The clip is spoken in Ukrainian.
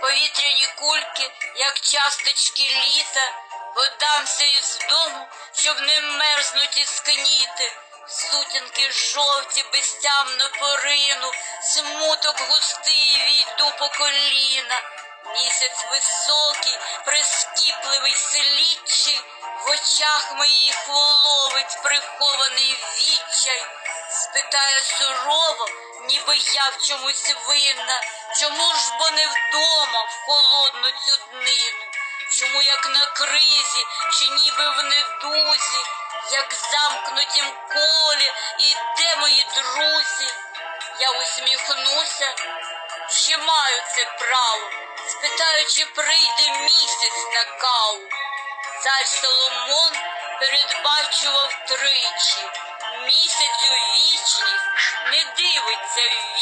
повітряні кульки, як часточки літа, подамся із дому, щоб не мерзнуть і скніти. Сутінки жовті безтямно порину, смуток густий війду по коліна. Місяць високий, прискіпливий слідчий, в очах моїх ловить прихований відчай, спитає сурово, ніби я в чомусь винна, чому ж бо не вдома в холодну цю днину, чому як на кризі, чи ніби в недузі, як замкнутім колі, і де мої друзі? Я усміхнуся, чи маю це право, спитаю, чи прийде місяць на каву. Цар Соломон передбачував тричі, місяцю вічність не дивиться в.